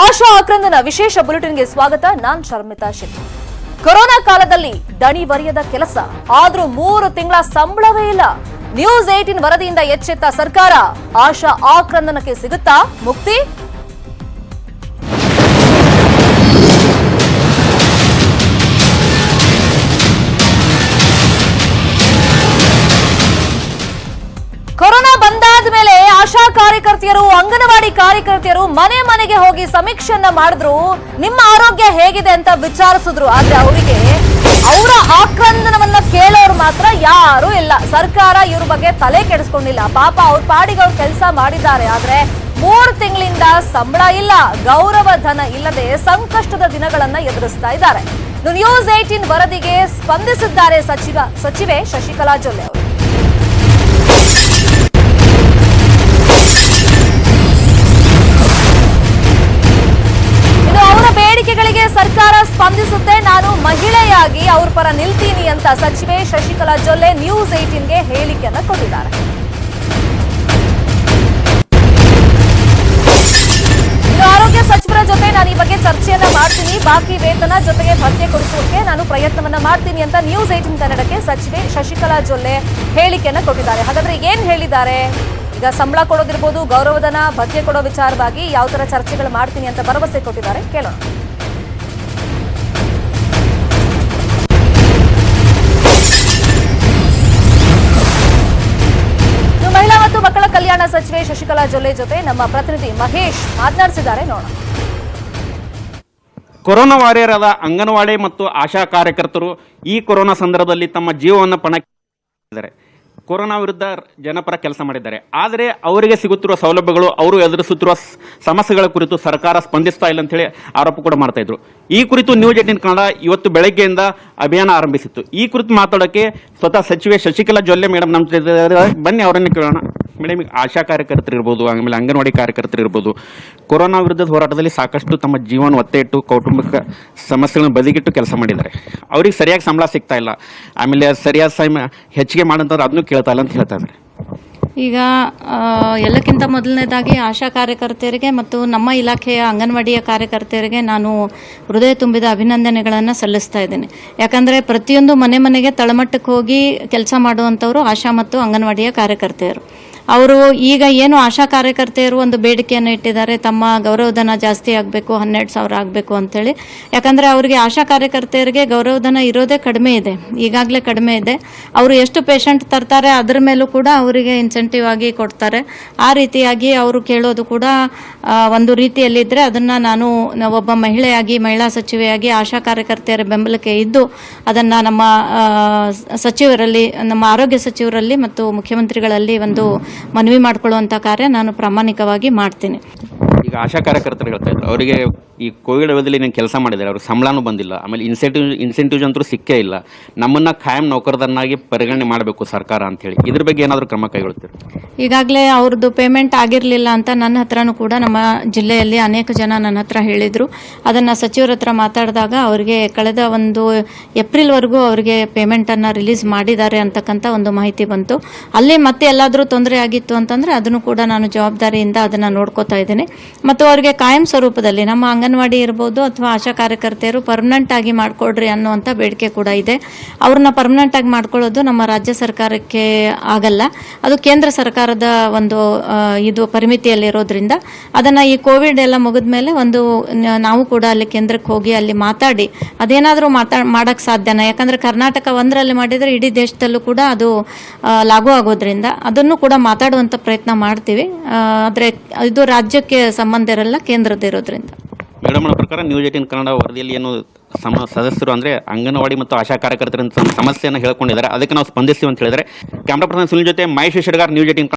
ಆಶಾ ಆಕ್ರಂದನ ವಿಶೇಷ ಬುಲೆಟಿನ್ಗೆ ಸ್ವಾಗತ, ನಾನ್ ಶರ್ಮಿತಾ ಶೆಟ್ಟಿ. ಕೊರೋನಾ ಕಾಲದಲ್ಲಿ ದಣಿವರಿಯದ ಕೆಲಸ. ಆದ್ರೂ ಮೂರು ತಿಂಗಳ ಸಂಬಳವೇ ಇಲ್ಲ. ನ್ಯೂಸ್ ಏಟಿನ್ ವರದಿಯಿಂದ ಎಚ್ಚೆತ್ತ ಸರ್ಕಾರ. ಆಶಾ ಆಕ್ರಂದನಕ್ಕೆ ಸಿಗುತ್ತಾ? ಮುಕ್ತಿ? ಆಶಾ ಕಾರ್ಯಕರ್ತೆಯರು, ಅಂಗನವಾಡಿ ಕಾರ್ಯಕರ್ತೆಯರು ಮನೆ ಮನೆಗೆ ಹೋಗಿ ಸಮೀಕ್ಷೆಯನ್ನ ಮಾಡಿದ್ರು. ನಿಮ್ಮ ಆರೋಗ್ಯ ಹೇಗಿದೆ ಅಂತ ವಿಚಾರಿಸಿದ್ರು. ಆದ್ರೆ ಅವರಿಗೆ ಅವರ ಆಕ್ರಂದನವನ್ನ ಕೇಳೋರು ಮಾತ್ರ ಯಾರು ಇಲ್ಲ. ಸರ್ಕಾರ ಇವ್ರ ಬಗ್ಗೆ ತಲೆ ಕೆಡಿಸ್ಕೊಂಡಿಲ್ಲ. ಪಾಪ ಅವ್ರ ಪಾಡಿಗೆ ಅವ್ರು ಕೆಲಸ ಮಾಡಿದ್ದಾರೆ. ಆದ್ರೆ ಮೂರು ತಿಂಗಳಿಂದ ಸಂಬಳ ಇಲ್ಲ, ಗೌರವ ಧನ ಇಲ್ಲದೆ ಸಂಕಷ್ಟದ ದಿನಗಳನ್ನ ಎದುರಿಸ್ತಾ ಇದ್ದಾರೆ. ನ್ಯೂಸ್ ಏಟೀನ್ ವರದಿಗೆ ಸ್ಪಂದಿಸಿದ್ದಾರೆ ಸಚಿವ, ಸಚಿವೆ ಶಶಿಕಲಾ ಜೊಲ್ಲೆ ಅವರು. ಅಂತ ಸಚಿವೆ ಶಶಿಕಲಾ ಜೊಲ್ಲೆ ನ್ಯೂಸ್ ಏಟೀನ್ಗೆ ಹೇಳಿಕೆಯನ್ನ ಕೊಟ್ಟಿದ್ದಾರೆ. ಆರೋಗ್ಯ ಸಚಿವರ ಜೊತೆ ನಾನು ಈ ಬಗ್ಗೆ ಚರ್ಚೆಯನ್ನ ಮಾಡ್ತೀನಿ. ಬಾಕಿ ವೇತನ ಜೊತೆಗೆ ಭತ್ಯೆ ಕೊಡಿಸೋಕೆ ನಾನು ಪ್ರಯತ್ನವನ್ನ ಮಾಡ್ತೀನಿ ಅಂತ ನ್ಯೂಸ್ ಏಟೀನ್ ಕನ್ನಡಕ್ಕೆ ಸಚಿವೆ ಶಶಿಕಲಾ ಜೊಲ್ಲೆ ಹೇಳಿಕೆಯನ್ನ ಕೊಟ್ಟಿದ್ದಾರೆ. ಹಾಗಾದ್ರೆ ಏನ್ ಹೇಳಿದ್ದಾರೆ? ಈಗ ಸಂಬಳ ಕೊಡೋದಿರ್ಬೋದು, ಗೌರವಧನ, ಭತ್ಯೆ ಕೊಡೋ ವಿಚಾರವಾಗಿ ಯಾವ ತರ ಚರ್ಚೆಗಳು ಮಾಡ್ತೀನಿ ಅಂತ ಭರವಸೆ ಕೊಟ್ಟಿದ್ದಾರೆ. ಕೇಳೋಣ. ಸಚಿವೆ ಶಶಿಕಲಾ ಜೊಲ್ಲೆ ಜೊತೆ ನಮ್ಮ ಪ್ರತಿನಿಧಿ ಮಹೇಶ್ ಮಾತನಾಡಿಸಿದ್ದಾರೆ. ನೋಡೋಣ. ಕೊರೋನಾ ವಾರಿಯರಾದ ಅಂಗನವಾಡಿ ಮತ್ತು ಆಶಾ ಕಾರ್ಯಕರ್ತರು ಈ ಕೊರೋನಾ ಸಂದರ್ಭದಲ್ಲಿ ತಮ್ಮ ಜೀವವನ್ನು ಪಣ ಇದ್ದಾರೆ ಕೊರೋನಾ ವಿರುದ್ಧ ಜನಪರ ಕೆಲಸ ಮಾಡಿದ್ದಾರೆ. ಆದರೆ ಅವರಿಗೆ ಸಿಗುತ್ತಿರುವ ಸೌಲಭ್ಯಗಳು, ಅವರು ಎದುರಿಸುತ್ತಿರುವ ಸಮಸ್ಯೆಗಳ ಕುರಿತು ಸರ್ಕಾರ ಸ್ಪಂದಿಸ್ತಾ ಇಲ್ಲ ಅಂತೇಳಿ ಆರೋಪ ಕೂಡ ಮಾಡ್ತಾ ಇದ್ರು. ಈ ಕುರಿತು ನ್ಯೂಸ್ ಏಟಿನ್ ಕನ್ನಡ ಇವತ್ತು ಬೆಳಗ್ಗೆಯಿಂದ ಅಭಿಯಾನ ಆರಂಭಿಸಿತ್ತು. ಈ ಕುರಿತು ಮಾತಾಡೋಕ್ಕೆ ಸ್ವತಃ ಸಚಿವೆ ಶಶಿಕಲಾ ಜೊಲ್ಲೆ ಮೇಡಮ್ ನಮ್ಮ ಬನ್ನಿ ಅವರನ್ನು ಕೇಳೋಣ. ಮೇಡಮ್ ಈಗ ಆಶಾ ಕಾರ್ಯಕರ್ತರು ಇರ್ಬೋದು, ಆಮೇಲೆ ಅಂಗನವಾಡಿ ಕಾರ್ಯಕರ್ತರು ಇರ್ಬೋದು, ಕೊರೋನಾ ವಿರುದ್ಧದ ಹೋರಾಟದಲ್ಲಿ ಸಾಕಷ್ಟು ತಮ್ಮ ಜೀವನ ಒತ್ತೆ ಇಟ್ಟು ಕೌಟುಂಬಿಕ ಸಮಸ್ಯೆಗಳನ್ನು ಬದಿಗಿಟ್ಟು ಕೆಲಸ ಮಾಡಿದ್ದಾರೆ. ಅವ್ರಿಗೆ ಸರಿಯಾಗಿ ಸಂಬಳ ಸಿಗ್ತಾ ಇಲ್ಲ. ಆಮೇಲೆ ಸರಿಯಾದ ಸಮಯ ಹೆಚ್ಚಿಗೆ ಮಾಡಂತಂದ್ರೆ ಅದನ್ನು ಕೇಳ್ತಾ ಇಲ್ಲ ಅಂತ ಹೇಳ್ತಾ ಇದ್ದಾರೆ. ಈಗ ಎಲ್ಲಕ್ಕಿಂತ ಮೊದಲನೇದಾಗಿ ಆಶಾ ಕಾರ್ಯಕರ್ತೆಯರಿಗೆ ಮತ್ತು ನಮ್ಮ ಇಲಾಖೆಯ ಅಂಗನವಾಡಿಯ ಕಾರ್ಯಕರ್ತೆಯರಿಗೆ ನಾನು ಹೃದಯ ತುಂಬಿದ ಅಭಿನಂದನೆಗಳನ್ನು ಸಲ್ಲಿಸ್ತಾ ಇದ್ದೇನೆ. ಯಾಕಂದರೆ ಪ್ರತಿಯೊಂದು ಮನೆ ಮನೆಗೆ ತಳಮಟ್ಟಕ್ಕೆ ಹೋಗಿ ಕೆಲಸ ಮಾಡುವಂಥವರು ಆಶಾ ಮತ್ತು ಅಂಗನವಾಡಿಯ ಕಾರ್ಯಕರ್ತೆಯರು. ಅವರು ಈಗ ಏನು ಆಶಾ ಕಾರ್ಯಕರ್ತೆಯರು ಒಂದು ಬೇಡಿಕೆಯನ್ನು ಇಟ್ಟಿದ್ದಾರೆ, ತಮ್ಮ ಗೌರವಧನ ಜಾಸ್ತಿ ಆಗಬೇಕು, ಹನ್ನೆರಡು ಸಾವಿರ ಆಗಬೇಕು ಅಂತೇಳಿ. ಯಾಕಂದರೆ ಅವರಿಗೆ ಆಶಾ ಕಾರ್ಯಕರ್ತೆಯರಿಗೆ ಗೌರವಧನ ಇರೋದೇ ಕಡಿಮೆ ಇದೆ, ಈಗಾಗಲೇ ಕಡಿಮೆ ಇದೆ. ಅವರು ಎಷ್ಟು ಪೇಷಂಟ್ ತರ್ತಾರೆ, ಅದರ ಮೇಲೂ ಕೂಡ ಅವರಿಗೆ ಇನ್ಸೆಂಟಿವ್ ಆಗಿ ಕೊಡ್ತಾರೆ. ಆ ರೀತಿಯಾಗಿ ಅವರು ಕೇಳೋದು ಕೂಡ ಒಂದು ರೀತಿಯಲ್ಲಿದ್ದರೆ ಅದನ್ನು ನಾನು ಒಬ್ಬ ಮಹಿಳೆಯಾಗಿ, ಮಹಿಳಾ ಸಚಿವೆಯಾಗಿ ಆಶಾ ಕಾರ್ಯಕರ್ತೆಯರ ಬೆಂಬಲಕ್ಕೆ ಇದ್ದು ಅದನ್ನು ನಮ್ಮ ಸಚಿವರಲ್ಲಿ, ನಮ್ಮ ಆರೋಗ್ಯ ಸಚಿವರಲ್ಲಿ ಮತ್ತು ಮುಖ್ಯಮಂತ್ರಿಗಳಲ್ಲಿ ಒಂದು ಮನವಿ ಮಾಡಿಕೊಳ್ಳುವಂಥ ಕಾರ್ಯ ನಾನು ಪ್ರಾಮಾಣಿಕವಾಗಿ ಮಾಡ್ತೀನಿ. ಈಗ ಆಶಾ ಕಾರ್ಯಕರ್ತರು ಹೇಳ್ತಾ ಇದ್ರು. ಅವರಿಗೆ ಈ ಕೋವಿಡ್ ಅವಧಿಯಲ್ಲಿ ಕೆಲಸ ಮಾಡಿದ್ದಾರೆ, ಅವ್ರಿಗೆ ಸಂಬಳನೂ ಬಂದಿಲ್ಲ. ಆಮೇಲೆ ಇನ್ಸೆಂಟಿವ್ ಇನ್ಸೆಂಟಿವ್ಸ್ ಅಂತೂ ಸಿಕ್ಕೇ ಇಲ್ಲ. ನಮ್ಮನ್ನು ಖಾಯಂ ನೌಕರದನ್ನಾಗಿ ಪರಿಗಣನೆ ಮಾಡಬೇಕು ಸರ್ಕಾರ ಅಂತೇಳಿ ಇದ್ರ ಬಗ್ಗೆ ಏನಾದರೂ ಕ್ರಮ ಕೈಗೊಳ್ತೀರಿ? ಈಗಾಗಲೇ ಅವ್ರದ್ದು ಪೇಮೆಂಟ್ ಆಗಿರಲಿಲ್ಲ ಅಂತ ನನ್ನ ಹತ್ರನೂ ಕೂಡ ನಮ್ಮ ಜಿಲ್ಲೆಯಲ್ಲಿ ಅನೇಕ ಜನ ನನ್ನ ಹತ್ರ ಹೇಳಿದರು. ಅದನ್ನು ಸಚಿವರ ಹತ್ರ ಮಾತಾಡಿದಾಗ ಅವರಿಗೆ ಕಳೆದ ಒಂದು ಏಪ್ರಿಲ್ವರೆಗೂ ಅವರಿಗೆ ಪೇಮೆಂಟನ್ನು ರಿಲೀಸ್ ಮಾಡಿದ್ದಾರೆ ಅಂತಕ್ಕಂಥ ಒಂದು ಮಾಹಿತಿ ಬಂತು. ಅಲ್ಲಿ ಮತ್ತೆ ಎಲ್ಲಾದರೂ ತೊಂದರೆ ಆಗಿತ್ತು ಅಂತಂದರೆ ಅದನ್ನು ಕೂಡ ನಾನು ಜವಾಬ್ದಾರಿಯಿಂದ ಅದನ್ನು ನೋಡ್ಕೋತಾ ಇದ್ದೀನಿ. ಮತ್ತು ಅವರಿಗೆ ಕಾಯಂ ಸ್ವರೂಪದಲ್ಲಿ ನಮ್ಮ ಅಂಗನವಾಡಿ ಇರ್ಬೋದು ಅಥವಾ ಆಶಾ ಕಾರ್ಯಕರ್ತೆಯರು ಪರ್ಮನೆಂಟ್ ಆಗಿ ಮಾಡಿಕೊಡ್ರಿ ಅನ್ನುವಂಥ ಬೇಡಿಕೆ ಕೂಡ ಇದೆ. ಅವ್ರನ್ನ ಪರ್ಮನೆಂಟ್ ಆಗಿ ಮಾಡ್ಕೊಳ್ಳೋದು ನಮ್ಮ ರಾಜ್ಯ ಸರ್ಕಾರಕ್ಕೆ ಆಗಲ್ಲ. ಅದು ಕೇಂದ್ರ ಸರ್ಕಾರದ ಒಂದು ಇದು ಪರಿಮಿತಿಯಲ್ಲಿರೋದ್ರಿಂದ. ಅದನ್ನು ಈ ಕೋವಿಡ್ ಎಲ್ಲ ಮುಗಿದ ಮೇಲೆ ಒಂದು ನಾವು ಕೂಡ ಅಲ್ಲಿ ಕೇಂದ್ರಕ್ಕೆ ಹೋಗಿ ಅಲ್ಲಿ ಮಾತಾಡಿ, ಅದೇನಾದರೂ ಮಾತಾ ಮಾಡೋಕ್ಕೆ ಸಾಧ್ಯನ? ಯಾಕಂದರೆ ಕರ್ನಾಟಕ ಒಂದರಲ್ಲಿ ಮಾಡಿದರೆ ಇಡೀ ದೇಶದಲ್ಲೂ ಕೂಡ ಅದು ಲಾಗು ಆಗೋದ್ರಿಂದ ಅದನ್ನು ಕೂಡ ಮಾತಾಡುವಂಥ ಪ್ರಯತ್ನ ಮಾಡ್ತೀವಿ. ಆದರೆ ಇದು ರಾಜ್ಯಕ್ಕೆ ಸಂಬಂಧ ಇರಲ್ಲ ಕೇಂದ್ರದ್ದಿರೋದ್ರಿಂದ ಮೇಡಮ್ ಪ್ರಕಾರ ನ್ಯೂಸ್ ಏಟಿನ್ ಕನ್ನಡ ವರದಿಯಲ್ಲಿ ಏನು ಸಮ, ಸದಸ್ಯರು ಅಂದರೆ ಅಂಗನವಾಡಿ ಮತ್ತು ಆಶಾ ಕಾರ್ಯಕರ್ತರ ಸಮಸ್ಯೆಯನ್ನು ಹೇಳ್ಕೊಂಡಿದ್ದಾರೆ. ಅದಕ್ಕೆ ನಾವು ಸ್ಪಂದಿಸ್ತೀವಿ ಅಂತ ಹೇಳಿದರೆ ಕ್ಯಾಮ್ರಾ ಪರ್ಸನ್ ಸುನಿಲ್ ಜೊತೆ ಮಹೇಶ್ ಶೆಡ್ಗಾರ್ ನ್ಯೂಸ್ ಏಟಿನ್